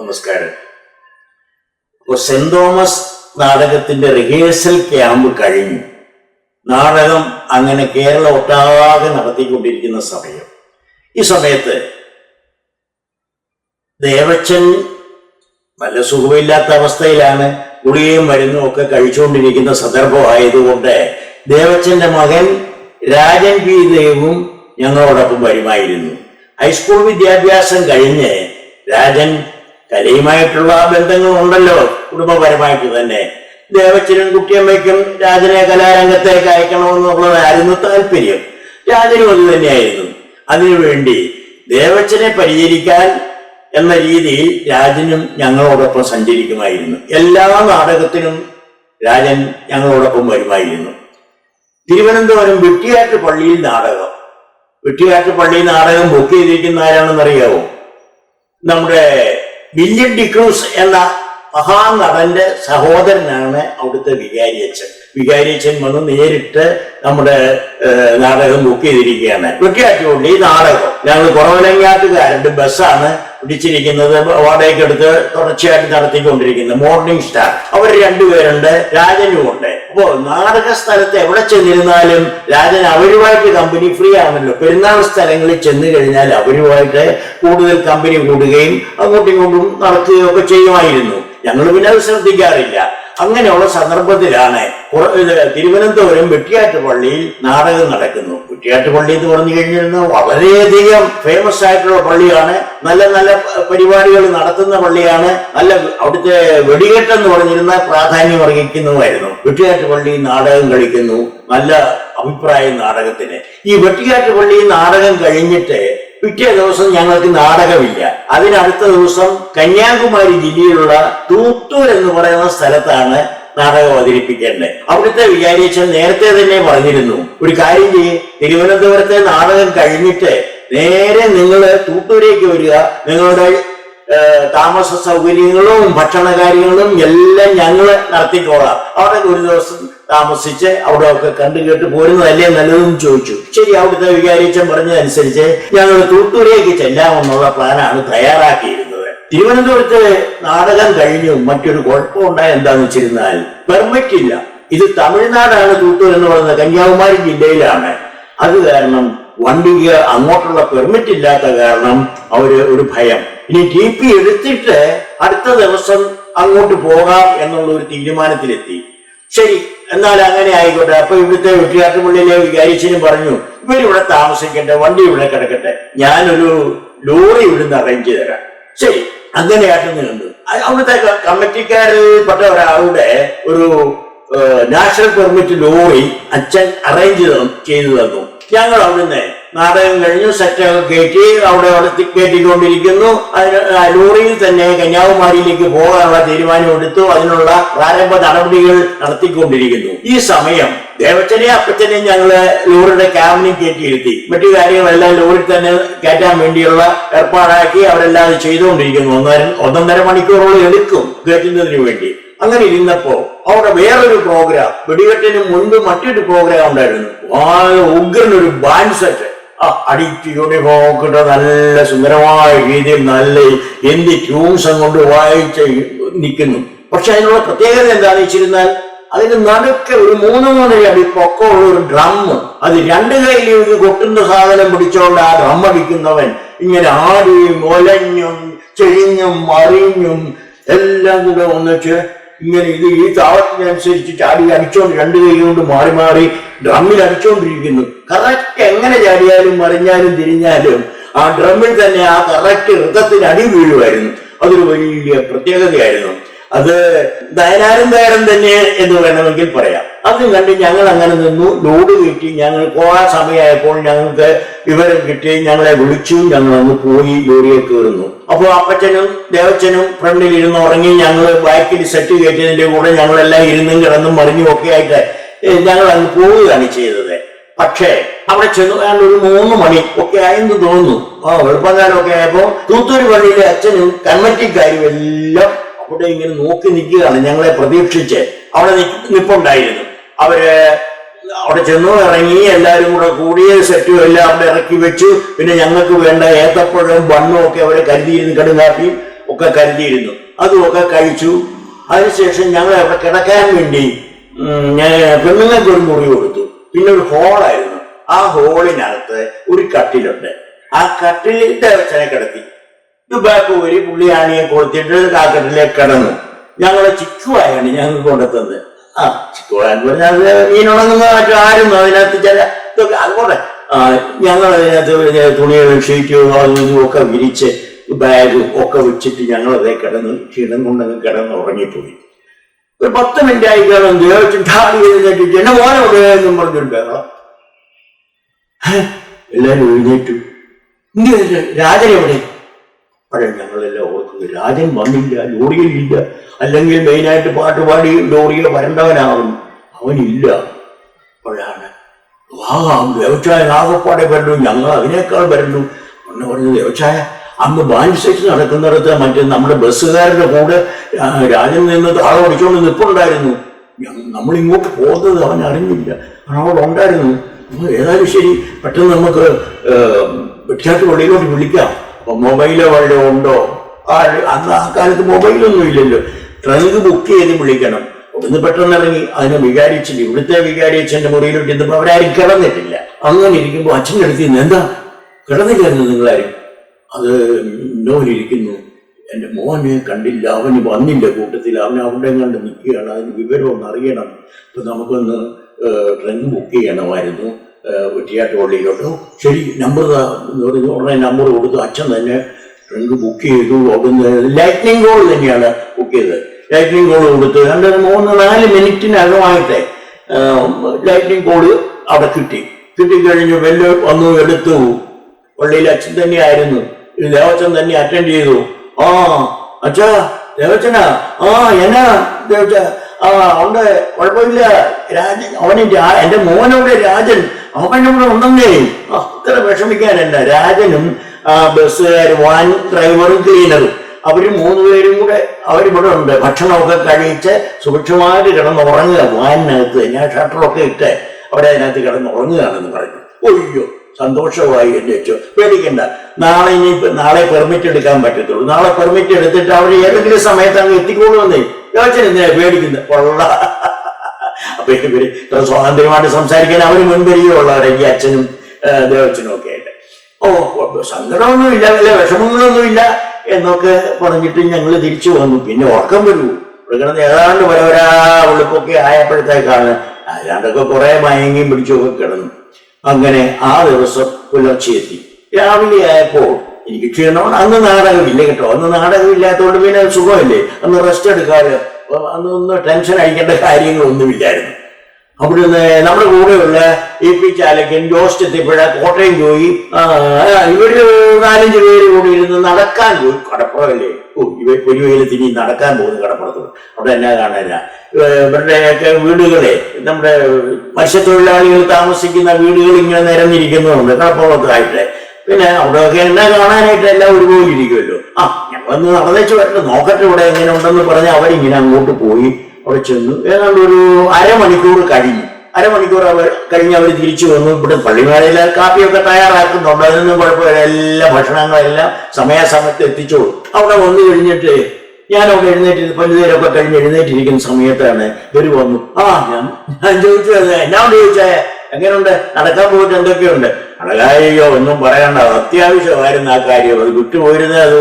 നമസ്കാരം. ഇപ്പോൾ Saint Thomas നാടകത്തിന്റെ റിഹേഴ്സൽ ക്യാമ്പ് കഴിഞ്ഞു. നാടകം അങ്ങനെ കേരളം ഒട്ടാകെ നടത്തിക്കൊണ്ടിരിക്കുന്ന സമയം. ഈ സമയത്ത് ദേവച്ചൻ നല്ല സുഖമില്ലാത്ത അവസ്ഥയിലാണ് ഗുളികയും മരുന്നും ഒക്കെ കഴിച്ചുകൊണ്ടിരിക്കുന്ന സന്ദർഭമായതുകൊണ്ട് ദേവച്ചന്റെ മകൻ രാജൻ പി ദേവും ഞങ്ങളോടൊപ്പം വരുമായിരുന്നു. ഹൈസ്കൂൾ വിദ്യാഭ്യാസം കഴിഞ്ഞ് രാജൻ കലയുമായിട്ടുള്ള ബന്ധങ്ങളുണ്ടല്ലോ. കുടുംബപരമായിട്ട് തന്നെ. ദേവച്ചനും കുട്ടിയമ്മയ്ക്കും രാജനെ കലാരംഗത്തേക്ക് അയക്കണമെന്നുള്ളതായിരുന്നു താല്പര്യം. രാജനും അത് തന്നെയായിരുന്നു. അതിനുവേണ്ടി ദേവച്ചനെ പരിചരിക്കാൻ എന്ന രീതിയിൽ രാജനും ഞങ്ങളോടൊപ്പം സഞ്ചരിക്കുമായിരുന്നു. എല്ലാ നാടകത്തിനും രാജൻ ഞങ്ങളോടൊപ്പം വരുമായിരുന്നു. തിരുവനന്തപുരം വെട്ടിയാട്ട് പള്ളിയിൽ നാടകം. വെട്ടിയാട്ട് പള്ളിയിൽ നാടകം ബുക്ക് ചെയ്തിരിക്കുന്ന ആരാണെന്നറിയാവോ? നമ്മുടെ വില്യം ഡിക്രൂസ് എന്ന മഹാനടന്റെ സഹോദരനാണ് അവിടുത്തെ വികാരിയച്ഛൻ വികാരിയച്ഛൻ വന്ന് നേരിട്ട് നമ്മുടെ നാടകം ബുക്ക് ചെയ്തിരിക്കുകയാണ്. വെട്ടിയാറ്റുപള്ളി നാടകം ഞങ്ങൾ കുറവനങ്ങാട്ടുകാരുടെ ബസ്സാണ് പിടിച്ചിരിക്കുന്നത്. വാടകയ്ക്ക് എടുത്ത് തുടർച്ചയായിട്ട് നടത്തിക്കൊണ്ടിരിക്കുന്നത് മോർണിംഗ് സ്റ്റാർ അവർ രണ്ടുപേരുണ്ട്. രാജനും ഉണ്ട് അപ്പോ നാടക സ്ഥലത്ത് എവിടെ ചെന്നിരുന്നാലും രാജൻ അവരുമായിട്ട് കമ്പനി ഫ്രീ ആണല്ലോ. പെരുന്നാൾ സ്ഥലങ്ങളിൽ ചെന്ന് കഴിഞ്ഞാൽ അവരുമായിട്ട് കൂടുതൽ കമ്പനി കൂടുകയും അങ്ങോട്ടും ഇങ്ങോട്ടും നടത്തുകയും ഒക്കെ ചെയ്യുമായിരുന്നു. ഞങ്ങൾ പിന്നെ അത് ശ്രദ്ധിക്കാറില്ല. അങ്ങനെയുള്ള സന്ദർഭത്തിലാണ് തിരുവനന്തപുരം വെട്ടിയാറ്റ് പള്ളിയിൽ നാടകം നടക്കുന്നു. വെട്ടിയാറ്റ് പള്ളി എന്ന് പറഞ്ഞു കഴിഞ്ഞിരുന്നു വളരെയധികം ഫേമസ് ആയിട്ടുള്ള പള്ളിയാണ്. നല്ല നല്ല പരിപാടികൾ നടത്തുന്ന പള്ളിയാണ്. നല്ല അവിടുത്തെ വെടികെട്ടെന്ന് പറഞ്ഞിരുന്ന പ്രാധാന്യം അർഹിക്കുന്നതുമായിരുന്നു. വെട്ടിയാറ്റ് പള്ളി നാടകം കളിക്കുന്നു. നല്ല അഭിപ്രായം നാടകത്തിന്. ഈ വെട്ടിയാറ്റ് പള്ളി നാടകം കഴിഞ്ഞിട്ട് പിറ്റേ ദിവസം ഞങ്ങൾക്ക് നാടകമില്ല. അതിനടുത്ത ദിവസം കന്യാകുമാരി ജില്ലയിലുള്ള തൂത്തൂർ എന്ന് പറയുന്ന സ്ഥലത്താണ് നാടകം അവതരിപ്പിക്കേണ്ടത്. അവിടുത്തെ വിചാരിച്ച നേരത്തെ തന്നെ പറഞ്ഞിരുന്നു ഒരു കാര്യം ചെയ്യും തിരുവനന്തപുരത്തെ നാടകം കഴിഞ്ഞിട്ട് നേരെ നിങ്ങൾ തൂത്തൂരേക്ക് വരിക നിങ്ങളുടെ താമസ സൗകര്യങ്ങളും ഭക്ഷണ കാര്യങ്ങളും എല്ലാം ഞങ്ങൾ നടത്തിക്കോളാം. അവിടെ ഒരു ദിവസം താമസിച്ച് അവിടെ ഒക്കെ കണ്ടു കേട്ട് പോരുന്നതല്ലേ നല്ലതെന്ന് ചോദിച്ചു. ശരി അവിടുത്തെ വികാരിച്ചൻ പറഞ്ഞതനുസരിച്ച് ഞങ്ങൾ തൂത്തൂരേക്ക് ചെല്ലാമെന്നുള്ള പ്ലാനാണ് തയ്യാറാക്കിയിരുന്നത്. തിരുവനന്തപുരത്ത് നാടകം കഴിഞ്ഞു. മറ്റൊരു കുഴപ്പമുണ്ടായ എന്താന്ന് വെച്ചിരുന്നാൽ പെർമിറ്റ് ഇല്ല ഇത് തമിഴ്നാടാണ് തൂത്തൂർ എന്ന് പറയുന്നത്. കന്യാകുമാരി ജില്ലയിലാണ്. അത് കാരണം വണ്ടിക്ക് അങ്ങോട്ടുള്ള പെർമിറ്റ് ഇല്ലാത്ത കാരണം അവർ ഒരു ഭയം. ഇനി ടി പി എടുത്തിട്ട് അടുത്ത ദിവസം അങ്ങോട്ട് പോകാം എന്നുള്ള ഒരു തീരുമാനത്തിലെത്തി. ശരി എന്നാൽ അങ്ങനെ ആയിക്കോട്ടെ. അപ്പൊ ഇവിടുത്തെ വെട്ടിയാട്ടുപള്ളിയിലെ വികാരിച്ചനും പറഞ്ഞു ഇവരിവിടെ താമസിക്കട്ടെ വണ്ടി ഇവിടെ കിടക്കട്ടെ. ഞാനൊരു ലോറി ഇവിടുന്ന് അറേഞ്ച് തരാം. ശരി അങ്ങനെയാട്ടെന്ന് കണ്ടു. അവിടുത്തെ കമ്മിറ്റിക്കാരിൽ പെട്ട ഒരാളുടെ ഒരു നാഷണൽ പെർമിറ്റ് ലോറി അച്ഛൻ അറേഞ്ച് ചെയ്തു തന്നു. ഞങ്ങൾ അവിടുന്ന് നാടകം കഴിഞ്ഞു സെറ്റൊക്കെ കയറ്റി അവിടെ അവിടെ കയറ്റിക്കൊണ്ടിരിക്കുന്നു. അതിന് ലോറിയിൽ തന്നെ കന്യാകുമാരിയിലേക്ക് പോകാനുള്ള തീരുമാനം എടുത്തു. അതിനുള്ള പ്രാരംഭ നടപടികൾ നടത്തിക്കൊണ്ടിരിക്കുന്നു. ഈ സമയം ദേവച്ചനെയും അപ്പച്ചനെയും ഞങ്ങൾ ലോറിയുടെ ക്യാബിനിൽ കയറ്റിയിരുത്തി. മറ്റു കാര്യങ്ങളെല്ലാം ലോറിൽ തന്നെ കയറ്റാൻ വേണ്ടിയുള്ള ഏർപ്പാടാക്കി അവരെല്ലാം അത് ചെയ്തുകൊണ്ടിരിക്കുന്നു. ഒന്നര ഒന്നൊന്നര മണിക്കൂറോളം എടുക്കും കയറ്റുന്നതിന് വേണ്ടി. അങ്ങനെ ഇരുന്നപ്പോ അവിടെ വേറൊരു പ്രോഗ്രാം വെടികെട്ടിന് മുൻപ് മറ്റൊരു പ്രോഗ്രാം ഉണ്ടായിരുന്നു. വളരെ ഉഗ്രനൊരു ബാൻഡ് സെറ്റ് ആ അടിച്ച് യൂണിഫോമൊക്കെ നല്ല സുന്ദരമായ രീതിയിൽ നല്ല എന്ത് ട്യൂൺസം കൊണ്ട് വായിച്ച് നിൽക്കുന്നു. പക്ഷെ അതിനുള്ള പ്രത്യേകത എന്താണെന്ന് വെച്ചിരുന്നാൽ അതിന് നടുക്ക് ഒരു മൂന്ന് മൂന്നര അടി പൊക്കമുള്ള ഒരു ഡ്രം അത് രണ്ട് കയ്യിൽ കൊട്ടുന്ന സാധനം പിടിച്ചോണ്ട് ആ ഡ്രം അടിക്കുന്നവൻ ഇങ്ങനെ ആടിയും ഒലഞ്ഞും ചെരിഞ്ഞും മറിഞ്ഞും എല്ലാം കൂടെ ഒന്നിച്ച് ഇങ്ങനെ ഇത് ഈ താളത്തിനനുസരിച്ച് ചാടി അടിച്ചോണ്ട് രണ്ടു കൈ കൊണ്ട് മാറി മാറി ഡ്രമ്മിൽ അടിച്ചോണ്ടിരിക്കുന്നു. കറക്റ്റ് എങ്ങനെ ചാടിയാലും മറിഞ്ഞാലും തിരിഞ്ഞാലും ആ ഡ്രമ്മിൽ തന്നെ ആ കറക്റ്റ് ഋതത്തിന് അടി വീഴുമായിരുന്നു. അതൊരു വലിയ പ്രത്യേകതയായിരുന്നു. അത് ദയനാരം നേരം തന്നെ എന്ന് വേണമെങ്കിൽ പറയാം. അത് കണ്ട് ഞങ്ങൾ അങ്ങനെ നിന്നു. ലോഡ് കിട്ടി ഞങ്ങൾ പോകാൻ സമയമായപ്പോൾ ഞങ്ങൾക്ക് വിവരം കിട്ടി. ഞങ്ങളെ വിളിച്ചു. ഞങ്ങൾ അന്ന് പോയി ലോറിയെ കയറുന്നു. അപ്പോൾ അപ്പച്ചനും ദേവച്ചനും ഫ്രണ്ടിൽ ഇരുന്ന് ഉറങ്ങി ഞങ്ങൾ ബാക്കിൽ സെറ്റ് കയറ്റിയതിന്റെ കൂടെ ഞങ്ങളെല്ലാം ഇരുന്നും കിടന്നും മറിഞ്ഞും ഒക്കെ ആയിട്ട് ഞങ്ങൾ അന്ന് പോവുകയാണ് ചെയ്തത്. പക്ഷേ അവിടെ ചെന്ന് അയാൾ ഒരു മൂന്ന് മണി ഒക്കെ ആയെന്ന് തോന്നുന്നു. ആ വെളുപ്പങ്കാലമൊക്കെ ആയപ്പോ തൂത്തൂര് പള്ളിയിലെ അച്ഛനും കമ്മിറ്റിക്കാരും എല്ലാം അവിടെ ഇങ്ങനെ നോക്കി നിൽക്കുകയാണ് ഞങ്ങളെ പ്രതീക്ഷിച്ച്. അവിടെ നിൽപ്പുണ്ടായിരുന്നു അവർ അവിടെ ചെന്നു ഇറങ്ങി എല്ലാവരും കൂടെ കൂടിയ സെറ്റും എല്ലാം അവിടെ ഇറക്കി വെച്ചു. പിന്നെ ഞങ്ങൾക്ക് വേണ്ട ഏത്തപ്പഴവും ബണ്ണും ഒക്കെ അവരെ കരുതിയിരുന്നു കടുങ്കാപ്പിയും ഒക്കെ കരുതിയിരുന്നു. അതുമൊക്കെ കഴിച്ചു. അതിനുശേഷം ഞങ്ങൾ അവിടെ കിടക്കാൻ വേണ്ടി പെണ്ണുങ്ങൾക്ക് ഒരു മുറി കൊടുത്തു. പിന്നെ ഒരു ഹോളായിരുന്നു ആ ഹോളിനകത്ത് ഒരു കട്ടിലുണ്ട്. ആ കട്ടിലിന്റെ അച്ഛനെ കിടത്തി ദുബാക്ക് ഒരു പുള്ളിയാണിയെ കൊടുത്തിട്ട് ആ കട്ടിലേക്ക് കിടന്നു. ഞങ്ങളെ ചിക്കുവായാണ് ഞങ്ങൾക്ക് കൊണ്ടെത്തുന്നത്. ആ ചിക്കുവാൻ പറഞ്ഞാൽ മീനുണങ്ങുന്ന മറ്റും ആരും അതിനകത്ത് ചില ഇതൊക്കെ അതുകൊണ്ട് ഞങ്ങൾ അതിനകത്ത് തുണികളും ഷീറ്റും അതും ഒക്കെ വിരിച്ച് ബാഗ് ഒക്കെ വെച്ചിട്ട് ഞങ്ങൾ അതേ കിടന്ന് ക്ഷീണം കൊണ്ടങ്ങ് കിടന്ന് ഉറങ്ങിപ്പോയി ഒരു പത്ത് മിനിറ്റ് ആയി കാണും ദേവച്ചും ഠാടി എഴുന്നേറ്റിട്ട് എന്നെ മോനെ എന്നും പറഞ്ഞിട്ടുണ്ടോ എല്ലാവരും എഴുന്നേറ്റു. ഇങ്ങനെ പഴയ ഞങ്ങളെല്ലാം ഓർക്കുന്നു രാജൻ വന്നില്ല ലോറിയിലില്ല അല്ലെങ്കിൽ മെയിനായിട്ട് പാട്ടുപാടി ലോറിയിൽ വരേണ്ടവനാവും അവനില്ല. അപ്പോഴാണ് ആ വ്യവസായ ആകപ്പാടെ വരണ്ടു ഞങ്ങൾ അതിനേക്കാൾ വരണ്ടു. എന്ന് പറഞ്ഞു വ്യവസായ അന്ന് ബാൻസെറ്റ് നടക്കുന്നിടത്ത് മറ്റേ നമ്മുടെ ബസ്സുകാരുടെ കൂടെ രാജൻ നിന്ന് താഴെ ഓടിച്ചുകൊണ്ട് നിൽപ്പുണ്ടായിരുന്നു നമ്മൾ ഇങ്ങോട്ട് പോകുന്നത് അവൻ അറിഞ്ഞില്ല. അവിടെ ഉണ്ടായിരുന്നു. ഏതായാലും ശരി പെട്ടെന്ന് നമുക്ക് വെട്ടിയാട്ട് പള്ളിയിലോട്ട് വിളിക്കാം. മൊബൈലോ വല്ലതും ഉണ്ടോ? ആ അന്ന് ആ കാലത്ത് മൊബൈലൊന്നും ഇല്ലല്ലോ. ട്രങ്ക് ബുക്ക് ചെയ്ത് വിളിക്കണം. ഒന്ന് പെട്ടെന്ന് ഇറങ്ങി. അതിനെ വികാരിച്ചില്ല ഇവിടുത്തെ വികാരിച്ചന്റെ മുറിയിലോട്ട് ഇന്നിപ്പോ അവരാരും കിടന്നിട്ടില്ല. അങ്ങനെ ഇരിക്കുമ്പോ അച്ഛന്റെ അടുത്ത് നിന്ന് എന്താ? കിടന്നില്ലായിരുന്നു നിങ്ങളാരും? അത് നോലിരിക്കുന്നു എന്റെ മോനെ കണ്ടില്ല. അവന് വന്നില്ല കൂട്ടത്തിൽ. അവൻ അവിടെ കണ്ട് നിൽക്കുകയാണ്. അതിന് വിവരം ഒന്ന് അറിയണം. അപ്പൊ നമുക്കൊന്ന് ട്രെയിൻ ബുക്ക് ചെയ്യണമായിരുന്നു. വെട്ടിയാട്ട് പള്ളിയിലോട്ട് ശരി നമ്പർ ഉടനെ നമ്പർ കൊടുത്തു അച്ഛൻ തന്നെ ട്രെയിൻ ബുക്ക് ചെയ്തു. അവിടുന്ന് ലൈറ്റ്നിങ് കോൾ തന്നെയാണ് ബുക്ക് ചെയ്തത്. ലൈറ്റ്നിങ് കോൾ കൊടുത്തു രണ്ട് മൂന്ന് നാല് മിനിറ്റിനകമായിട്ട് ലൈറ്റ്നിങ് ഗോൾ അവിടെ കിട്ടി. കിട്ടിക്കഴിഞ്ഞു വെല്ല് വന്നു എടുത്തു. പള്ളിയിൽ അച്ഛൻ തന്നെയായിരുന്നു. ദേവച്ചൻ തന്നെ അറ്റൻഡ് ചെയ്തു. ആ അച്ഛാ ദേവച്ചനാ? ആ എന്നാ? ദേവച്ച ആ ഉണ്ട് കുഴപ്പമില്ല. രാജൻ അവന് എന്റെ മോനവിടെ രാജൻ അവനവിടെ ഉണ്ടെന്നേ അത്ര വിഷമിക്കാനല്ല. രാജനും ബസ്സുകാരും വാൻ ഡ്രൈവറും ക്ലീനറും അവർ മൂന്നുപേരും കൂടെ അവരിവിടെ ഉണ്ട്. ഭക്ഷണമൊക്കെ കഴിച്ച് സുഭിക്ഷമായിട്ട് കിടന്ന് ഉറങ്ങുക. വാനിനകത്ത് ഞാൻ ഷട്ടറൊക്കെ ഇട്ട് അവിടെ അതിനകത്ത് കിടന്ന് ഉറങ്ങുകയാണെന്ന് പറഞ്ഞു. ഒയ്യോ സന്തോഷമായി എന്റെ അച്ഛൻ. പേടിക്കണ്ട. നാളെ ഇനി നാളെ പെർമിറ്റ് എടുക്കാൻ പറ്റത്തുള്ളൂ. നാളെ പെർമിറ്റ് എടുത്തിട്ട് അവർ ഏതെങ്കിലും സമയത്ത് അങ്ങ് എത്തിക്കോളുമെന്നേ. യോച്ചൻ എന്തിനാ പേടിക്കുന്നത്? കൊള്ള അപ്പൊ ഇവർ സ്വാതന്ത്ര്യമായിട്ട് സംസാരിക്കാൻ അവർ മുൻപരിചയമുള്ളവരെ ഈ അച്ഛനും ദേവച്ചനും ഒക്കെ ആയിട്ട്. ഓ സങ്കടമൊന്നും ഇല്ല അല്ലെ? വിഷമങ്ങളൊന്നും ഇല്ല എന്നൊക്കെ പറഞ്ഞിട്ട് ഞങ്ങൾ തിരിച്ചു വന്നു. പിന്നെ ഉറക്കം വരൂ. കിടന്ന് ഏതാണ്ട് വരവരാ വെളുപ്പൊക്കെ ആയപ്പോഴത്തേക്കാണ് അല്ലാണ്ടൊക്കെ കുറെ മയങ്ങിയും പിടിച്ചൊക്കെ കിടന്നു. അങ്ങനെ ആ ദിവസം പുലർച്ചെ എത്തി രാവിലെ ആയപ്പോൾ എനിക്ക് ക്ഷീണമാണ്. അന്ന് നാടകമില്ല കേട്ടോ. അന്ന് നാടകമില്ലാത്തതുകൊണ്ട് പിന്നെ സുഖമല്ലേ? അന്ന് റെസ്റ്റ് എടുക്കാറ് അന്ന് ഒന്ന് ടെൻഷൻ അടിക്കേണ്ട കാര്യങ്ങളൊന്നുമില്ലായിരുന്നു. അവിടുന്ന് നമ്മുടെ കൂടെയുള്ള എ പി ചാലക്കൻ ജോസ്റ്റ് എത്തിയപ്പോഴ കോട്ടയം പോയി ഇവർ നാലഞ്ച് പേര് കൂടി ഇരുന്ന് നടക്കാൻ പോയി. കടപ്പുറമല്ലേ ഓ ഇവ പൊരുവയിലത്ത് ഇനി നടക്കാൻ പോകുന്നു കടപ്പുറത്ത് അവിടെ എന്നാ കാണാനാ? ഇവരുടെ ഇവരുടെയൊക്കെ വീടുകളെ നമ്മുടെ മത്സ്യത്തൊഴിലാളികൾ താമസിക്കുന്ന വീടുകൾ ഇങ്ങനെ നിരന്നിരിക്കുന്നുണ്ട്. കടപ്പുറത്തായിട്ട് പിന്നെ അവിടെയൊക്കെ എന്നാ കാണാനായിട്ട് എല്ലാം ഒരുപോലെ ഇരിക്കുമല്ലോ ആ ഞങ്ങളൊന്ന് നടന്നേച്ച് വരട്ടെ. നോക്കട്ടെ ഇവിടെ എങ്ങനെ ഉണ്ടെന്ന് പറഞ്ഞ് അവരിങ്ങനെ അങ്ങോട്ട് പോയി. അവിടെ ചെന്നു. ഏതാണ്ട് ഒരു അരമണിക്കൂർ കഴിഞ്ഞു. അരമണിക്കൂർ അവർ കഴിഞ്ഞ് അവർ തിരിച്ചു വന്നു. ഇവിടെ പള്ളിമേളയിൽ കാപ്പിയൊക്കെ തയ്യാറാക്കുന്നുണ്ട് അതിനൊന്നും കുഴപ്പമില്ല. എല്ലാ ഭക്ഷണങ്ങളെല്ലാം സമയാസമയത്ത് എത്തിച്ചു അവിടെ വന്നു കഴിഞ്ഞിട്ട് ഞാനവിടെ എഴുന്നേറ്റ് പല്ലുതേരൊക്കെ കഴിഞ്ഞ് എഴുന്നേറ്റിരിക്കുന്ന സമയത്താണ് ഇവർ വന്നു. ആ ഞാൻ ഞാൻ ചോദിച്ചു എന്നാ ചോദിച്ചേ? എങ്ങനെയുണ്ട് നടക്കാൻ പോയിട്ട് എന്തൊക്കെയുണ്ട്? അടലായോ ഒന്നും പറയണ്ട. അത് അത്യാവശ്യമായിരുന്നു ആ കാര്യം. അത് വിട്ടുപോയിരുന്നത് അത്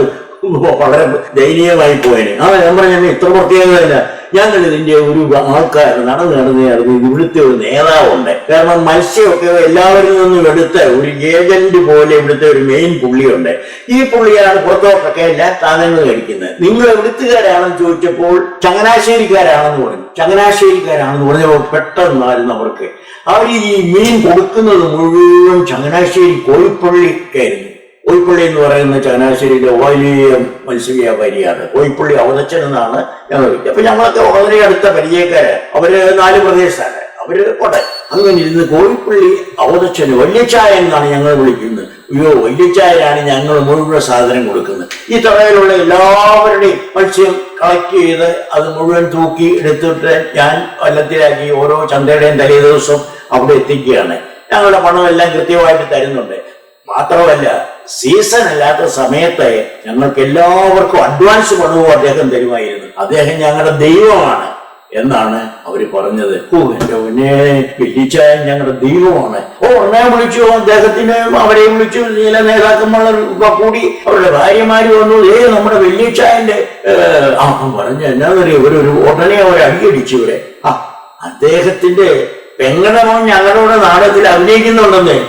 വളരെ ദയനീയമായി പോയേനെ. ആ ഞാൻ പറഞ്ഞു ഇത്ര പ്രത്യേകതയില്ല ഞങ്ങൾ ഇതിന്റെ ഒരു ആൾക്കാർ നടന്ന് നടന്ന് നടന്ന് ഇവിടുത്തെ ഒരു നേതാവുണ്ട്. കാരണം മത്സ്യമൊക്കെ എല്ലാവരിൽ നിന്നും എടുത്ത ഒരു ഏജന്റ് പോലെ ഇവിടുത്തെ ഒരു മെയിൻ പുള്ളിയുണ്ട്. ഈ പുള്ളിയാണ് പുറത്തോട്ടൊക്കെ എല്ലാ സാധനങ്ങൾ കഴിക്കുന്നത് നിങ്ങൾ എവിടുത്തുകാരാണെന്ന് ചോദിച്ചപ്പോൾ ചങ്ങനാശ്ശേരിക്കാരാണെന്ന് പറഞ്ഞു. ചങ്ങനാശ്ശേരിക്കാരാണെന്ന് പറഞ്ഞപ്പോൾ പെട്ടെന്നായിരുന്നു അവർക്ക്. അവർ ഈ മീൻ കൊടുക്കുന്നത് മുഴുവൻ ചങ്ങനാശ്ശേരി കോഴിപ്പള്ളിക്കായിരുന്നു. കോഴിപ്പള്ളി എന്ന് പറയുന്ന ചങ്ങനാശ്ശേരിയിലെ വലിയ മത്സ്യവ്യാപാരിയാണ് കോഴിപ്പള്ളി അവതച്ചൻ എന്നാണ് ഞങ്ങൾ അപ്പൊ ഞങ്ങളൊക്കെ വളരെ അടുത്ത പരിചയക്കാര്. അവർ നാല് പ്രദേശത്താണ് അവർ കോട്ടെ അങ്ങനെ ഇരുന്ന് കോഴിപ്പള്ളി അവതച്ചന് വല്യച്ചായ എന്നാണ് ഞങ്ങൾ വിളിക്കുന്നത്. അയ്യോ വല്യച്ചായനാണ് ഞങ്ങൾ മുഴുവൻ സാധനം കൊടുക്കുന്നത്. ഈ തറയിലുള്ള എല്ലാവരുടെയും മത്സ്യം കളക്ട് ചെയ്ത് അത് മുഴുവൻ തൂക്കി എടുത്തിട്ട് ഞാൻ വല്ലത്തിലാക്കി ഓരോ ചന്തയുടെയും തലേ ദിവസം അവിടെ എത്തിക്കുകയാണ്. ഞങ്ങളുടെ പണമെല്ലാം കൃത്യമായിട്ട് തരുന്നുണ്ട്. മാത്രമല്ല സീസൺ അല്ലാത്ത സമയത്ത് ഞങ്ങൾക്ക് എല്ലാവർക്കും അഡ്വാൻസ് പണവും അദ്ദേഹം തരുമായിരുന്നു. അദ്ദേഹം ഞങ്ങളുടെ ദൈവമാണ് എന്നാണ് അവർ പറഞ്ഞത്. ഓ എന്റെ മുന്നേ വെല്ലിച്ചായൻ ഞങ്ങളുടെ ദൈവമാണ്. ഓ ഉടനെ വിളിച്ചു അദ്ദേഹത്തിന് അവരെ വിളിച്ചു. ചില നേതാക്കന്മാർ കൂടി അവരുടെ ഭാര്യമാര് വന്നു. ഏ നമ്മുടെ വെള്ളിച്ചായന്റെ ആ പറഞ്ഞു എന്നാന്നറിയോ? ഒരു ഒരു ഉടനെ അവർ അടിയടിച്ചു ഇവരെ. ആ അദ്ദേഹത്തിന്റെ പെങ്ങളുടെ ഞങ്ങളുടെ നാടകത്തിൽ അഭിനയിക്കുന്നുണ്ടെന്നേ.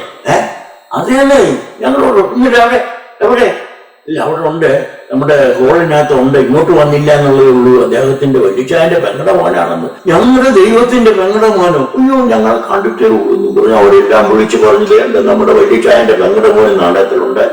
ഏ അതെയല്ലേ ഞങ്ങളോട് എന്നിട്ട് അവിടെ എവിടെ? ഇല്ല അവിടെ ഉണ്ട്. നമ്മുടെ ഹോളിനകത്ത് ഉണ്ട്. ഇങ്ങോട്ട് വന്നില്ല എന്നുള്ളതേ ഉള്ളൂ. അദ്ദേഹത്തിന്റെ വലിച്ചായന്റെ പെങ്ങട മോനാണെന്ന് ഞങ്ങളുടെ ദൈവത്തിന്റെ പെങ്ങട മോനോ അയ്യോ ഞങ്ങൾ കണ്ടിട്ടേ ഉള്ളൂ എന്ന് പറഞ്ഞു അവരെല്ലാം വിളിച്ചു പറഞ്ഞില്ലേ നമ്മുടെ വലിച്ചായന്റെ പെങ്ങളുടെ മോൻ നാടകത്തിലുണ്ട്.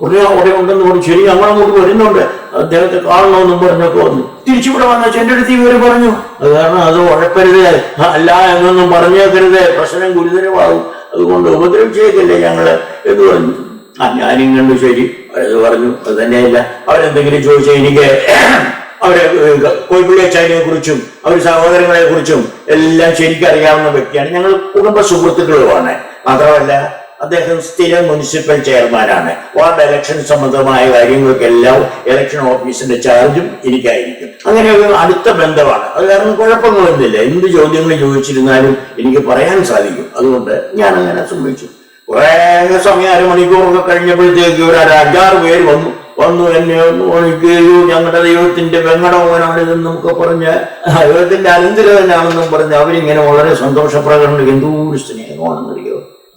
ഉടനെ അവിടെ ഉണ്ടെന്ന് പറഞ്ഞു ശരി ഞങ്ങൾ അങ്ങോട്ട് വരുന്നുണ്ട്. അദ്ദേഹത്തെ കാണണമെന്നും പറഞ്ഞൊക്കെ വന്നു. തിരിച്ചിവിടെ വന്ന എന്റെ അടുത്ത് ഇവർ പറഞ്ഞു. അത് കാരണം അത് ഉഴപ്പരുത്. അല്ല എന്നൊന്നും പറഞ്ഞേക്കരുത്. പ്രശ്നം ഗുരുതരമാകും. അതുകൊണ്ട് ഉപദ്രവിച്ചേക്കല്ലേ ഞങ്ങൾ എന്ന് പറഞ്ഞു. ആ ഞാനും കണ്ടു ശരി. അവരത് പറഞ്ഞു. അത് തന്നെയല്ല. അവരെന്തെങ്കിലും ചോദിച്ചാൽ എനിക്ക് അവരെ കോഴിപ്പുള്ളി അച്ചാരിയെ കുറിച്ചും അവർ സഹോദരങ്ങളെ കുറിച്ചും എല്ലാം ശരിക്കറിയാവുന്ന വ്യക്തിയാണ് ഞങ്ങൾ കുടുംബ സുഹൃത്തുക്കളുമാണ്. മാത്രമല്ല അദ്ദേഹം സ്ഥിര മുനിസിപ്പൽ ചെയർമാനാണ് വാർഡ് ഇലക്ഷൻ സംബന്ധമായ കാര്യങ്ങൾക്കെല്ലാം ഇലക്ഷൻ ഓഫീസിന്റെ ചാർജും എനിക്കായിരിക്കും. അങ്ങനെ ഒരു അടുത്ത ബന്ധമാണ്. അത് കാരണം കുഴപ്പങ്ങളൊന്നുമില്ല. എന്ത് ചോദ്യങ്ങൾ ചോദിച്ചിരുന്നാലും എനിക്ക് പറയാൻ സാധിക്കും. അതുകൊണ്ട് ഞാൻ അങ്ങനെ സംഭവിച്ചു. കുറെ സമയം അരമണിക്കൂറൊക്കെ കഴിഞ്ഞപ്പോഴത്തേക്ക് ഒരു അഞ്ചാറ് പേര് വന്നു. വന്നു എന്നെ ഒന്ന് വിളിക്കുകയോ ഞങ്ങളുടെ ദൈവത്തിന്റെ വെങ്ങട മോനാണ് ഇതെന്നൊക്കെ പറഞ്ഞ ദൈവത്തിന്റെ അനന്തരവനാണെന്നും പറഞ്ഞ് അവരിങ്ങനെ വളരെ സന്തോഷപ്രകടനം എന്തോ ഒരു സ്നേഹമാണെന്നറിയോ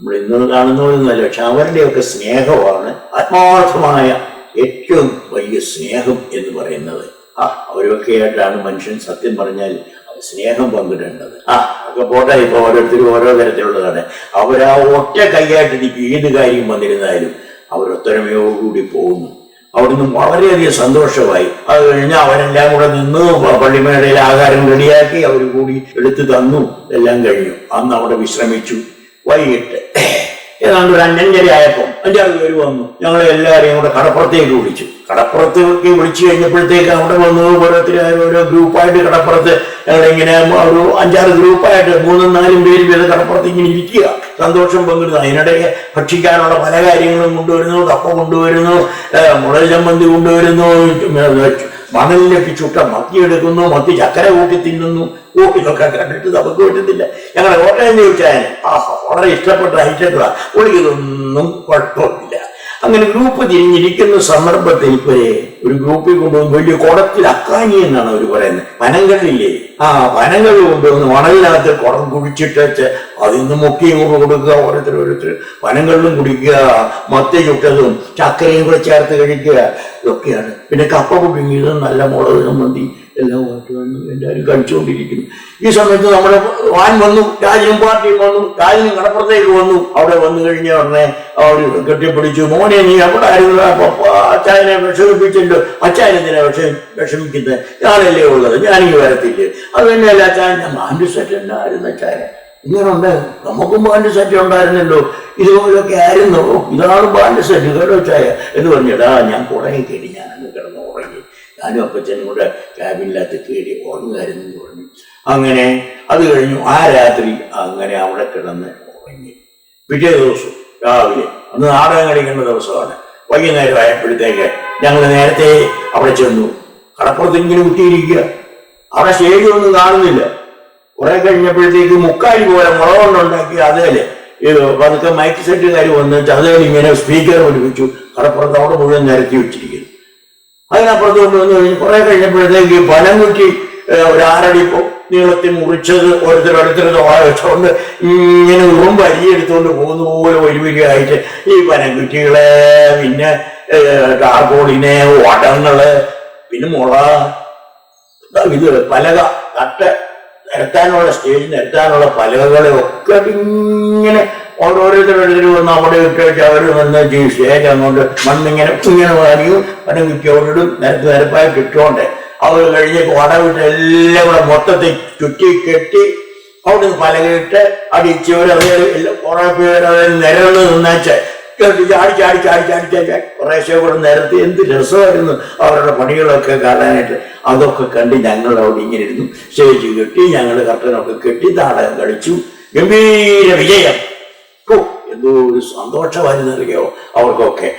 നമ്മൾ ഇന്ന് കാണുന്നവരൊന്നുമല്ല പക്ഷെ അവരുടെയൊക്കെ സ്നേഹമാണ്. ആത്മാർത്ഥമായ ഏറ്റവും വലിയ സ്നേഹം എന്ന് പറയുന്നത്. ആ അവരൊക്കെ ആയിട്ടാണ് മനുഷ്യൻ സത്യം പറഞ്ഞാൽ സ്നേഹം പങ്കിടേണ്ടത്. ആ ഒക്കെ പോട്ടെ ഇപ്പൊ ഓരോരുത്തരും ഓരോ തരത്തിലുള്ളതാണ്. അവരാ ഒറ്റ കൈയായിട്ട് എനിക്ക് ഏത് കാര്യം വന്നിരുന്നാലും അവരൊത്തൊരുമയോടുകൂടി പോകുന്നു. അവിടുന്ന് വളരെയധികം സന്തോഷമായി. അത് കഴിഞ്ഞ് അവരെല്ലാം കൂടെ നിന്ന് പള്ളിമേടയിൽ ആഹാരം റെഡിയാക്കി അവർ കൂടി എടുത്തു തന്നു. എല്ലാം കഴിഞ്ഞു. അന്ന് അവിടെ വിശ്രമിച്ചു. വൈകിട്ട്. ഏതാണ്ട് ഒരു അഞ്ചഞ്ചര ആയപ്പോൾ അഞ്ചാറ് പേര് വന്നു. ഞങ്ങൾ എല്ലാവരെയും കൂടെ കടപ്പുറത്തേക്ക് വിളിച്ചു. കടപ്പുറത്തേക്ക് വിളിച്ചു കഴിഞ്ഞപ്പോഴത്തേക്ക് അവിടെ വന്നു ഓരോരുത്തരും ഓരോ ഗ്രൂപ്പായിട്ട് കടപ്പുറത്ത് ഞങ്ങളിങ്ങനെ ഒരു അഞ്ചാറ് ഗ്രൂപ്പായിട്ട് മൂന്നും നാലും പേര് വീതം കടപ്പുറത്ത് ഇങ്ങനെ ഇരിക്കുക. സന്തോഷം പങ്കിടുന്നു അതിനിടയ്ക്ക് ഭക്ഷിക്കാനുള്ള പല കാര്യങ്ങളും കൊണ്ടുവരുന്നു. കപ്പ കൊണ്ടുവരുന്നു. മുളക് ചമ്മന്തി കൊണ്ടുവരുന്നു. മണലിലേക്ക് മത്തി എടുക്കുന്നു മത്തി ചക്കര കൂട്ടി തിന്നുന്നു. ഓ കണ്ടിട്ട് നമുക്ക് പറ്റുന്നില്ല ഞങ്ങളെ കോട്ടയം ചോദിച്ചാൽ ആഹാ വളരെ ഇഷ്ടപ്പെട്ട ഐറ്റങ്ങളാണ് ഒളിയതൊന്നും കുഴപ്പമില്ല. അങ്ങനെ ഗ്രൂപ്പ് തിരിഞ്ഞിരിക്കുന്ന സന്ദർഭത്തിൽ ഇപ്പോ ഒരു ഗ്രൂപ്പിൽ കൊണ്ടുവന്ന് വലിയ കുടത്തിൽ അക്കാനി എന്നാണ് അവർ പറയുന്നത്. വനങ്ങളില്ലേ? ആ വനങ്ങൾ കൊണ്ടുവന്ന് മണലിനകത്ത് കുടം കുഴിച്ചിട്ട് നിന്ന് മുക്കിയും കൂടെ കൊടുക്കുക ഓരോരുത്തർ ഓരോരുത്തർ വനങ്ങളിലും കുടിക്കുക മത്തി ചുട്ടതും ചക്കരയും കൂടെ ചേർത്ത് കഴിക്കുക ഇതൊക്കെയാണ്. പിന്നെ കപ്പ പുഴുങ്ങിയതും നല്ല മുളക് ചമ്മന്തി എല്ലാമായിട്ട് വന്നു എല്ലാവരും കഴിച്ചുകൊണ്ടിരിക്കുന്നു ഈ സമയത്ത് നമ്മുടെ വാൻ വന്നു രാജനും പാർട്ടിയും വന്നു രാജനും കടപ്പുറത്തേക്ക് വന്നു. അവിടെ വന്നു കഴിഞ്ഞ ഉടനെ അവർ കെട്ടിപ്പിടിച്ചു. മോനെ നീ അവിടെ ആയിരുന്നു? അച്ചായനെ വിഷമിപ്പിച്ചല്ലോ അച്ചായനെന്തിനാ വിഷ വിഷമിക്കുന്നത്? ഞാനല്ലേ ഉള്ളത്. ഞാനീ വരത്തില്ലേ? അത് തന്നെയല്ല അച്ചായൻ? ഞാൻ മാൻഡ് സെറ്റ് ഉണ്ടായിരുന്നു അച്ചായൻ ഇങ്ങനുണ്ട്. നമുക്കും ബാൻഡ് സെറ്റ് ഉണ്ടായിരുന്നല്ലോ. ഇതുപോലൊക്കെ ആയിരുന്നു. ഇതാണ് ബാൻഡ് സെറ്റ്. കേട്ടോ ചായ എന്ന് പറഞ്ഞിടാ ഞാൻ കുറെ കേടി ഞാനും അപ്പച്ചനും കൂടെ ക്യാബിനകത്ത് കയറി ഉറങ്ങുമായിരുന്നു എന്ന് പറഞ്ഞു. അങ്ങനെ അത് കഴിഞ്ഞു. ആ രാത്രി അങ്ങനെ അവിടെ കിടന്ന് ഉറങ്ങി. പിറ്റേ ദിവസം രാവിലെ അന്ന് നാടകം കളിക്കേണ്ട ദിവസമാണ്. വൈകുന്നേരം ആയപ്പോഴത്തേക്ക് ഞങ്ങൾ നേരത്തെ അവിടെ ചെന്നു. കടപ്പുറത്തെങ്കിലും കുട്ടിയിരിക്കുക അവിടെ സ്റ്റേജ് ഒന്നും കാണുന്നില്ല. കുറെ കഴിഞ്ഞപ്പോഴത്തേക്ക് മുക്കാലി പോലെ മുളകൊണ്ടുണ്ടാക്കി അതേലെ പതുക്കെ മൈക്ക് സെറ്റുകാർ വന്നിട്ട് അതേലെ ഇങ്ങനെ സ്പീക്കർ പിടിപ്പിച്ചു കടപ്പുറത്ത് അവിടെ മുഴുവൻ നിരത്തി വെച്ചിരിക്കുന്നു. അതിനപ്പുറത്ത് കൊണ്ടുവന്ന് കഴിഞ്ഞ് കുറെ കഴിഞ്ഞപ്പോഴത്തേക്ക് വനം കുറ്റി ഒരു ആറടി നീളത്തിൽ മുറിച്ചത് ഓരോരുത്തർ ഓരോരുത്തർ തോള വെച്ചുകൊണ്ട് ഇങ്ങനെ ഉറുമ്പ് അരിയെടുത്തുകൊണ്ട് പോകുന്ന പോലെ ഒരുമിക്കായിട്ട് ഈ പനംകുറ്റികളെ പിന്നെ ടാർപോളിനെ വടങ്ങൾ പിന്നെ മുള. ഇത് പലക തട്ട് നിരത്താനുള്ള സ്റ്റേജ് നിരത്താനുള്ള പലകകളെ ഒക്കെ ഇങ്ങനെ ഓരോരുത്തരോരുത്തർ വന്ന് അവിടെ ഇട്ട് വെച്ച് അവർ വന്ന് സ്റ്റേജ് അങ്ങോട്ട് മണ്ണിങ്ങനെ ഇങ്ങനെ വാരിയും പനം കുറ്റിയോടും നിരപ്പ് നിരപ്പായി കിട്ടുകൊണ്ട് അവർ കഴിഞ്ഞ് വടവിട്ട് എല്ലാം കൂടെ മൊത്തത്തിൽ ചുറ്റി കെട്ടി അവിടെ നിന്ന് പലകിട്ട് അടിച്ചവർ അവർ കുറെ പേര് അതിൽ നിരന്ന് നിന്നേച്ച്. കുറേശ്ശെ കൂടെ നിരത്തി. എന്ത് രസമായിരുന്നു അവരുടെ പണികളൊക്കെ കാണാനായിട്ട്. അതൊക്കെ കണ്ട് ഞങ്ങൾ അവിടെ ഇങ്ങനെ ഇരുന്നു. സ്റ്റേജ് കെട്ടി ഞങ്ങൾ കർട്ടനൊക്കെ കെട്ടി നാടകം കളിച്ചു. ഗംഭീര വിജയം. എന്തോ ഒരു സന്തോഷമായി നൽകിയോ അവർക്കൊക്കെ.